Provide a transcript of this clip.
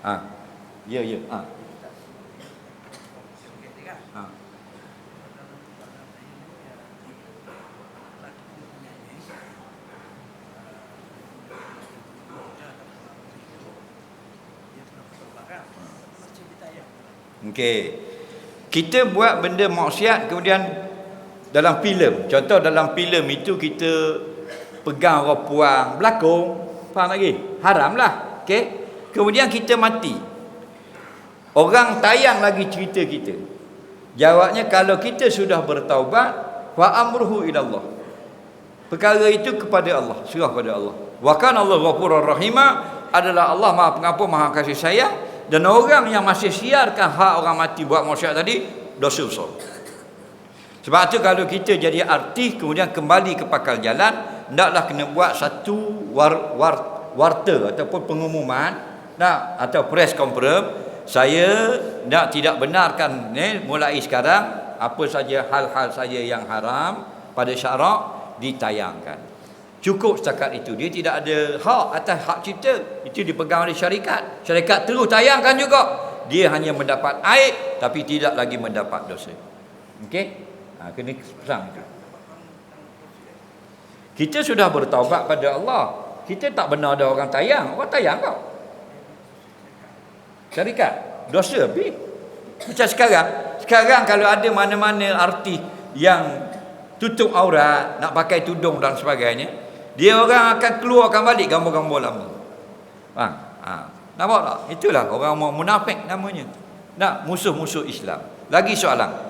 Ha. Ya, ya. Ha. Ha. Okey. Kita buat benda maksiat kemudian dalam filem. Contoh dalam filem itu kita pegang orang puang berlakon. Faham lagi? Haram lah. Okey. Kemudian kita mati. Orang tayang lagi cerita kita. Jawabnya kalau kita sudah bertaubat wa amruhu ila Allah. Perkara itu kepada Allah, serah kepada Allah. Wa kana Allah ghafurur rahima adalah Allah Maha Pengampun, Maha Kasih Sayang dan orang yang masih siarkan hak orang mati buat maksiat tadi dosa besar. Sebab tu kalau kita jadi artis kemudian kembali ke pakal jalan, hendaklah kena buat satu war, war, warta ataupun pengumuman nak atau press conference saya nak tidak benarkan eh, mulai sekarang apa saja hal-hal saya yang haram pada syarak ditayangkan. Cukup setakat itu. Dia tidak ada hak atas hak cipta. Itu dipegang oleh syarikat. Syarikat terus tayangkan juga. Dia hanya mendapat aib tapi tidak lagi mendapat dosa. Okey? Ha, kena pesan itu. Kita sudah bertaubat pada Allah. Kita tak benar ada orang tayang. Orang tayang kau. Syarikat. Dosa habis. Macam sekarang. Sekarang kalau ada mana-mana artis yang tutup aurat, nak pakai tudung dan sebagainya, dia orang akan keluarkan balik gambar-gambar lama. Ha, ha. Nampak tak? Itulah orang munafik namanya. Nak musuh-musuh Islam. Lagi soalan.